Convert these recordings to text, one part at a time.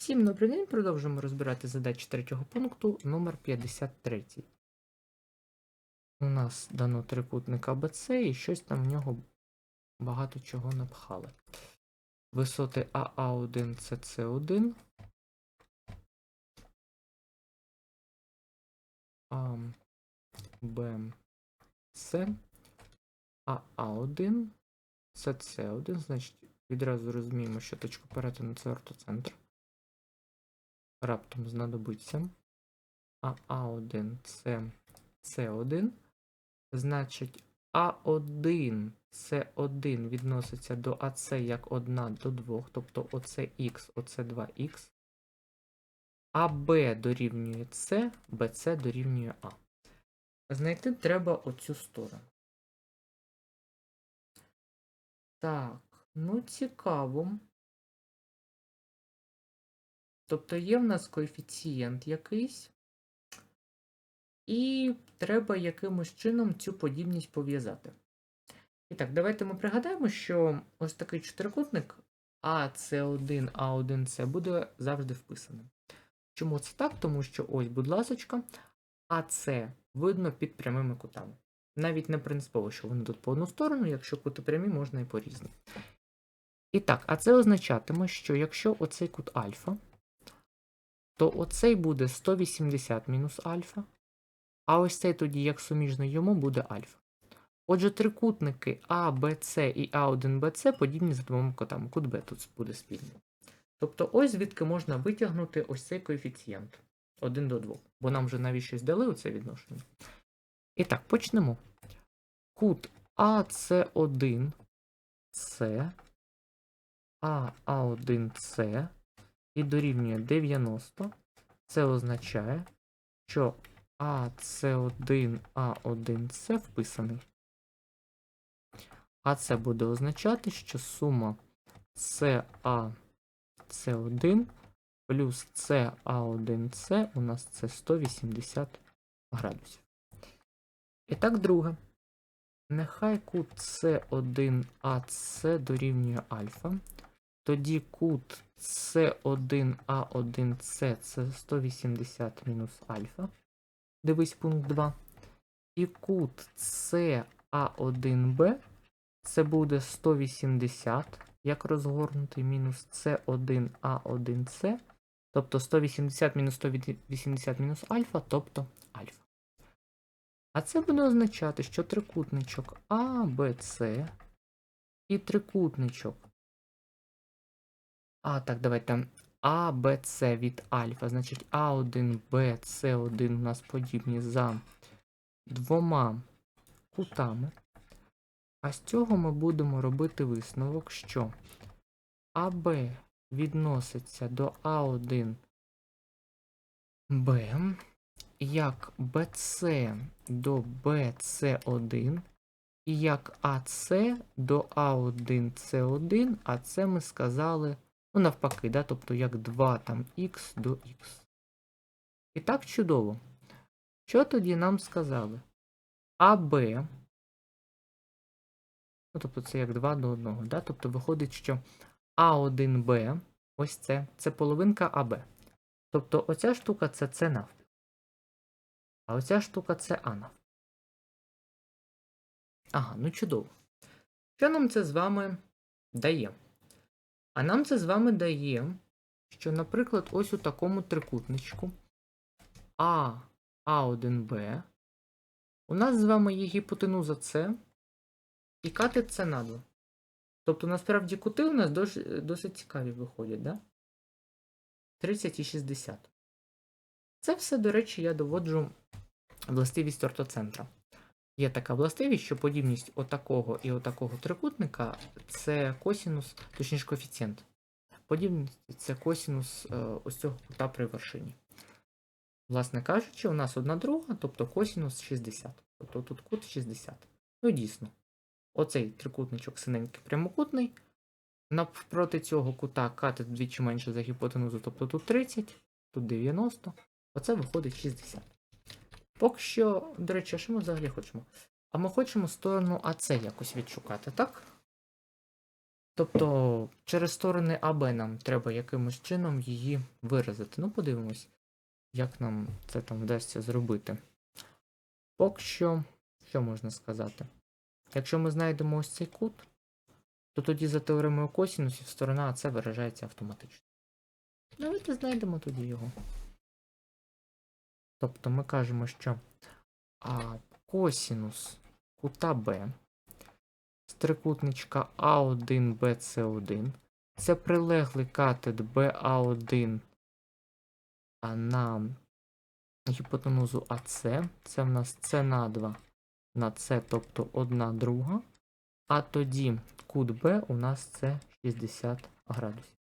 Всім добрий день, продовжуємо розбирати задачі третього пункту номер 53. У нас дано трикутник АБЦ і щось там в нього багато чого напхали. Висоти АА1, СС1. А, Б, С, АА1, СС1, значить, відразу розуміємо, що точку перетину це ортоцентр. Раптом знадобиться. А А1 це С1. Значить, А1 С1 відноситься до АС як 1 до 2, тобто оце Х, оце 2х. АБ дорівнює С, БЦ дорівнює А. Знайти треба оцю сторону. Так, ну цікаво. Тобто є в нас коефіцієнт якийсь, і треба якимось чином цю подібність пов'язати. І так, давайте ми пригадаємо, що ось такий чотирикутник АС1, А1С буде завжди вписаним. Чому це так? Тому що ось, будь ласочка, АС видно під прямими кутами. Навіть не принципово, що вони тут по одну сторону, якщо кути прямі, можна і по різні. І так, а це означатиме, що якщо оцей кут альфа, то оцей буде 180 мінус альфа, а ось цей тоді, як суміжний йому, буде альфа. Отже, трикутники А, Б, С і А1, Б, С подібні за двома котами. Кут Б тут буде спільний. Тобто, ось звідки можна витягнути ось цей коефіцієнт 1 до 2. Бо нам вже навіщо дали оце відношення. І так, почнемо. Кут АС1, С, АА1С і дорівнює 90. Це означає, що АС1, А1С вписаний. А це буде означати, що сума САС1 плюс СА1С у нас це 180 градусів. І так, друге. Нехай кут С1АС дорівнює альфа. Тоді кут С1А1С це 180 мінус альфа. Дивись пункт 2. І кут СА1Б це буде 180, як розгорнутий мінус С1А1С. Тобто 180 мінус 180 мінус альфа, тобто альфа. А це буде означати, що трикутничок АБЦ і трикутничок а, так, давайте. А, Б, С від альфа. Значить, А1, Б, С1 у нас подібні за двома кутами. А з цього ми будемо робити висновок, що АБ відноситься до А1 Б, як БЦ до БЦ1, і як АС до А1С1, а це ми сказали. Ну, навпаки, да? тобто як 2 там х до х. І так чудово. Що тоді нам сказали? АБ. Ну, тобто це як 2 до 1. Да? Тобто виходить, що А1Б, ось це, це половинка АБ. Тобто оця штука це С навпіл. А оця штука це А навпіл. Ага, ну чудово. Що нам це з вами дає? А нам це з вами дає, що, наприклад, ось у такому трикутничку А, А1Б. У нас з вами є гіпотенуза С і катет С на 2. Тобто, насправді, кути у нас досить, цікаві виходять, да? 30 і 60. Це все, до речі, я доводжу властивість ортоцентра. Є така властивість, що подібність отакого і отакого трикутника це косінус, точніше коефіцієнт. Подібність це косінус е, ось цього кута при вершині. Власне кажучи, у нас одна друга, тобто косінус 60. Тобто тут кут 60. Ну дійсно, оцей трикутничок синенький прямокутний. Навпроти цього кута катет вдвічі менше за гіпотенузу, тобто тут 30, тут 90. Оце виходить 60. Поки що, до речі, що ми взагалі хочемо? А ми хочемо сторону АЦ якось відшукати, так? Тобто через сторони АБ нам треба якимось чином її виразити. Ну, подивимось, як нам це там вдасться зробити. Поки що, що можна сказати? Якщо ми знайдемо ось цей кут, то тоді за теоремою косінусів сторона АЦ виражається автоматично. Давайте знайдемо тоді його. Тобто ми кажемо, що а, косінус кута Б з трикутничка А1, БЦ1. Це прилеглий катет БА1 на гіпотенузу АЦ. Це в нас С на 2 на С, тобто 1 друга. А тоді кут Б у нас це 60 градусів.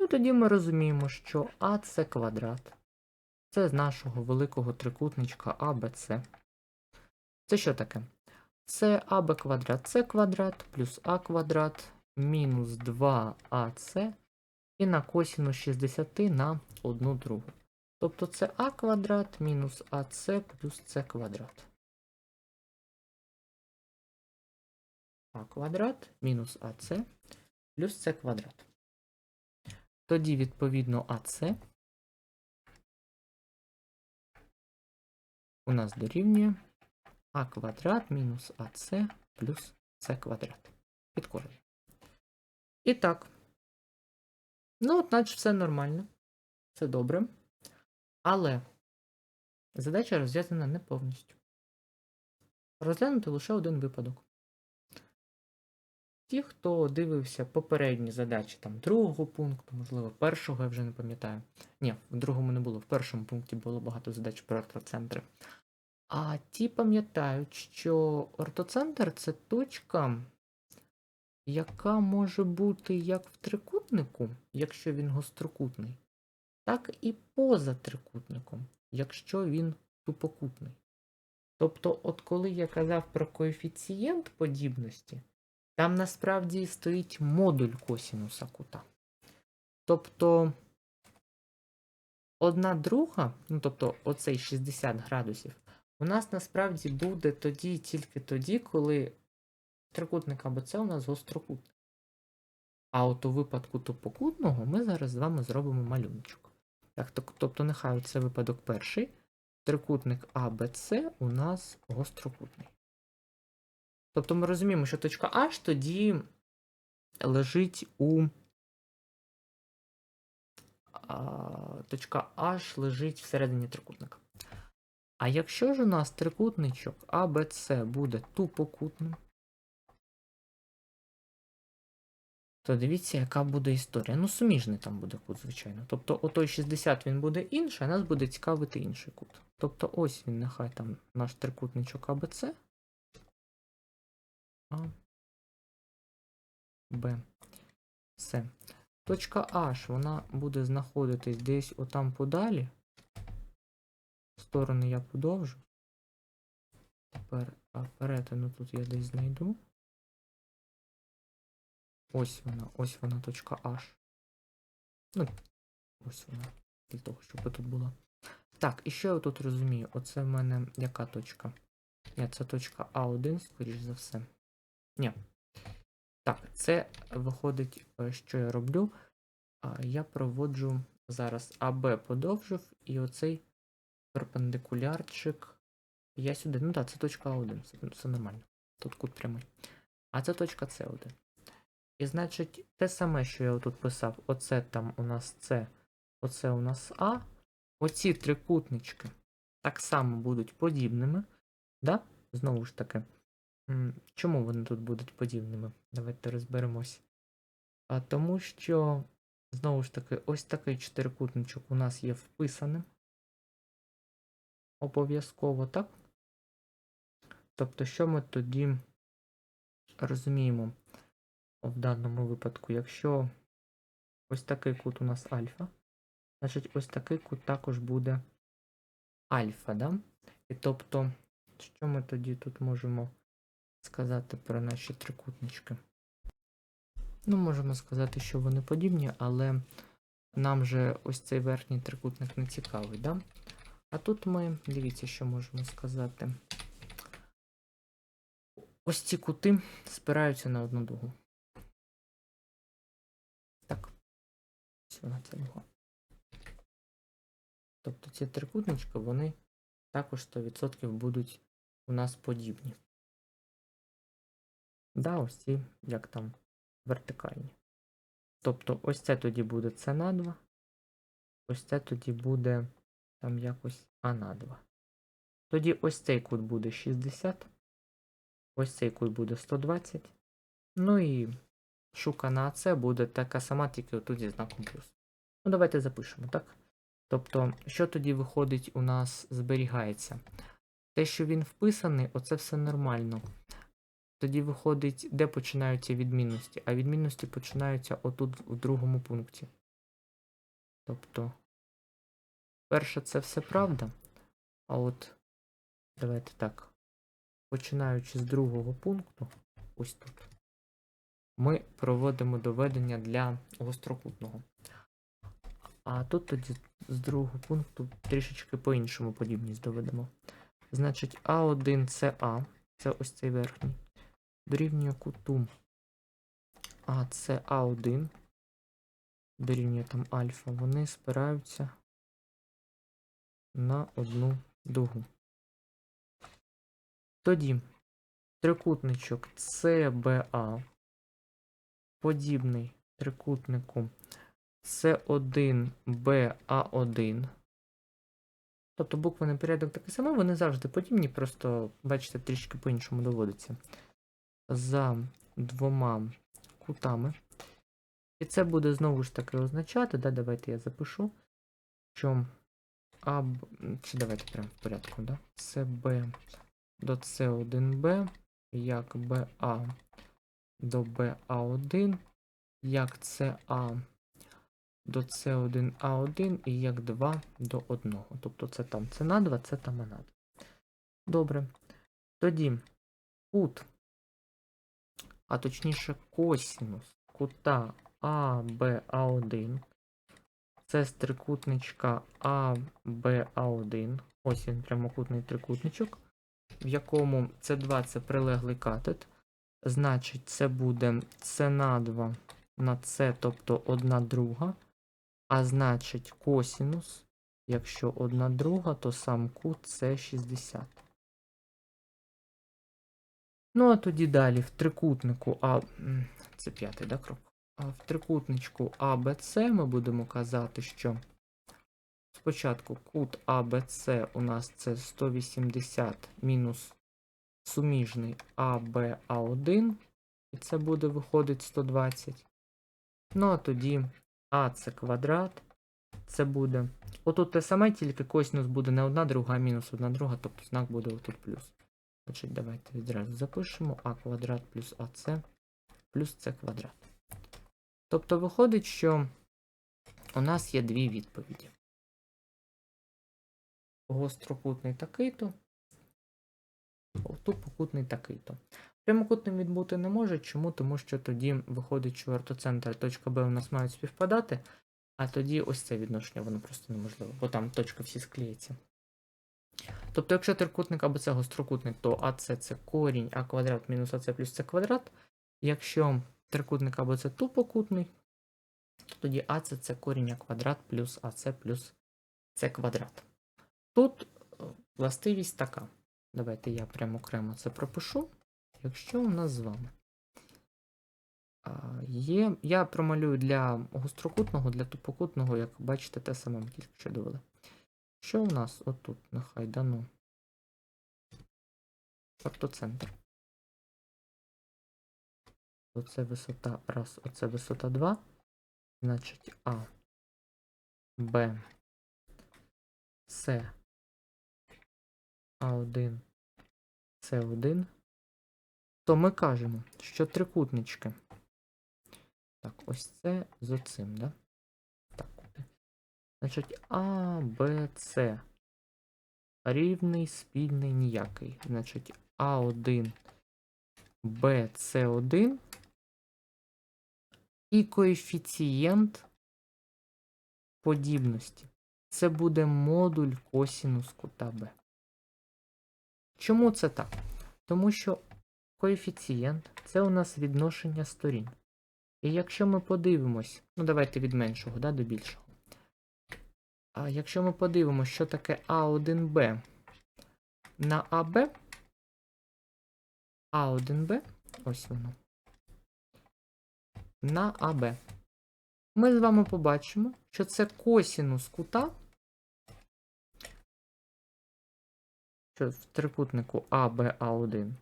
Ну тоді ми розуміємо, що АЦ квадрат це з нашого великого трикутничка АБЦ. Це що таке? Це АБ квадрат С квадрат плюс А квадрат мінус 2АС і на косінус 60 на 1 другу. Тобто це А квадрат мінус АС плюс С квадрат. А квадрат мінус АС плюс С квадрат. Тоді, відповідно, АС у нас дорівнює а квадрат мінус АС плюс С квадрат. Під корень. І так. Ну, от наче все нормально. Все добре. Але задача розв'язана не повністю. Розглянути лише один випадок. Ті, хто дивився попередні задачі там другого пункту, можливо, першого, я вже не пам'ятаю. Ні, в другому не було. В першому пункті було багато задач про ортоцентри. А ті пам'ятають, що ортоцентр це точка, яка може бути як в трикутнику, якщо він гострокутний, так і поза трикутником, якщо він тупокутний. Тобто, от коли я казав про коефіцієнт подібності, там насправді стоїть модуль косінуса кута. Тобто одна друга, ну тобто оцей 60 градусів, у нас насправді буде тоді тільки тоді, коли трикутник АБЦ у нас гострокутний. А от у випадку тупокутного ми зараз з вами зробимо малюночок. Так, тобто, нехай це випадок перший. Трикутник АБЦ у нас гострокутний. Тобто ми розуміємо, що точка H тоді лежить у. А, точка H лежить всередині трикутника. А якщо ж у нас трикутничок АБЦ буде тупокутним, то дивіться, яка буде історія. Ну, суміжний там буде кут, звичайно. Тобто, отой 60 він буде інший, а нас буде цікавити інший кут. Тобто, ось він, нехай там наш трикутничок АБЦ. А. Б. С. Точка H, вона буде знаходитись десь отам подалі. Сторони я подовжу. Тепер перетину тут я десь знайду. Ось вона, ось вона точка H. Ну, ось вона. Для того, щоб тут була. Так, і що я тут розумію? Оце в мене яка точка? Ні, це точка А1, скоріш за все. Ні. Так, це виходить, е, що я роблю. Я проводжу зараз АБ подовжив, і оцей перпендикулярчик. Я сюди. Ну так, це точка А1, все, все нормально. Тут кут прямий. А це точка С1. І значить, те саме, що я тут писав, оце там у нас С, оце у нас А. Оці трикутнички так само будуть подібними. Да? Знову ж таки. Чому вони тут будуть подібними? Давайте розберемось. А тому що, знову ж таки, ось такий чотирикутничок у нас є вписаним. Обов'язково, так? Тобто, що ми тоді розуміємо в даному випадку? Якщо ось такий кут у нас альфа, значить ось такий кут також буде альфа, да? І тобто, що ми тоді тут можемо сказати про наші трикутнички? Ну, можемо сказати, що вони подібні, але нам же ось цей верхній трикутник не цікавий, да? А тут ми, дивіться, що можемо сказати. Ось ці кути спираються на одну дугу. Так, ось вона ця дуга. Тобто ці трикутнички, вони також 100% будуть у нас подібні. Да, ось ці, як там, вертикальні. Тобто, ось це тоді буде це на 2, ось це тоді буде там якось А на 2. Тоді ось цей кут буде 60, ось цей кут буде 120. Ну і шукана АЦ буде така сама, тільки отут зі знаком плюс. Ну, давайте запишемо, так? Тобто, що тоді виходить, у нас зберігається? Те, що він вписаний, оце все нормально. Тоді виходить, де починаються відмінності, а відмінності починаються отут в другому пункті. Тобто, перше, це все правда. А от давайте так. Починаючи з другого пункту, ось тут, ми проводимо доведення для гострокутного. А тут тоді з другого пункту трішечки по-іншому подібність доведемо. Значить, А1 це А, це ось цей верхній. Дорівнює куту А це А1. Дорівнює там альфа. Вони спираються на одну дугу. Тоді трикутничок CBA подібний трикутнику С1БА1. Тобто буквений порядок такий самий, вони завжди подібні, просто, бачите, трішки по-іншому доводиться. За двома кутами. І це буде знову ж таки означати, да, давайте я запишу, що А, чи давайте прямо в порядку, да? СБ до С1Б, як БА до БА1, як СА до С1А1 і як 2 до 1. Тобто це там С на 2, це там А на 2. Добре. Тоді кут, а точніше косінус кута АБА1. Це з трикутничка АБА1. Ось він прямокутний трикутничок, в якому С2 це прилеглий катет. Значить, це буде С на 2 на С, тобто 1 друга. А значить, косінус, якщо 1 друга, то сам кут це 60. Ну, а тоді далі в трикутнику А. Це п'ятий, да, крок? В трикутничку АБЦ ми будемо казати, що спочатку кут АБЦ у нас це 180 мінус суміжний АБА1, і це буде виходить 120. Ну, а тоді А це квадрат, це буде. Отут те саме, тільки косинус буде не одна друга, а мінус одна друга, тобто знак буде отут плюс. Значить, давайте відразу запишемо А квадрат плюс АС плюс С квадрат. Тобто виходить, що у нас є дві відповіді. Гострокутний такий-то, тупокутний такий-то. Прямокутним він бути не може. Чому? Тому що тоді виходить, що ортоцентр точка Б у нас мають співпадати, а тоді ось це відношення, воно просто неможливо, бо там точка всі склеїться. Тобто, якщо трикутник або це гострокутник, то АС це корінь А квадрат мінус АС плюс С квадрат. Якщо трикутник або це тупокутний, то тоді АС це корінь А квадрат плюс АС плюс С квадрат. Тут е, властивість така. Давайте я прямо окремо це пропишу. Якщо у нас з вами є. Я промалюю для гострокутного, для тупокутного, як бачите, те саме ми тільки що довели. Що у нас отут, нехай дано? Ортоцентр. Оце висота раз, оце висота 2. Значить А, Б, С, А1, С1 то ми кажемо, що трикутнички. Так, ось це з оцим, да? Так. Значить, А, Б, С. Рівний, спільний, ніякий. Значить, А1, Б, С1. І коефіцієнт подібності. Це буде модуль косінус кута Б. Чому це так? Тому що Коефіцієнт це у нас відношення сторін. І якщо ми подивимось, ну давайте від меншого да, до більшого. А якщо ми подивимось, що таке А1Б на АБ, А1Б, ось воно, на АБ, ми з вами побачимо, що це косінус кута, що в трикутнику АБА1,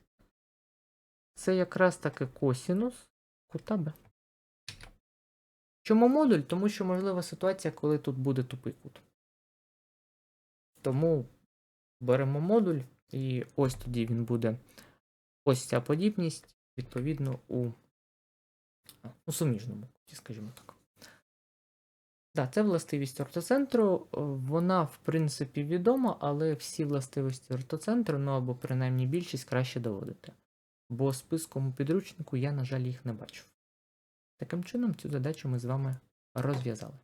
це якраз таки косінус кута Б. Чому модуль? Тому що можлива ситуація, коли тут буде тупий кут. Тому беремо модуль, і ось тоді він буде ось ця подібність, відповідно, у, а, у суміжному скажімо так. Так, це властивість ортоцентру. Е, Вона, в принципі, відома, але всі властивості ортоцентру, ну або принаймні більшість краще доводити. Бо списком у підручнику я, на жаль, їх не бачу. Таким чином, цю задачу ми з вами розв'язали.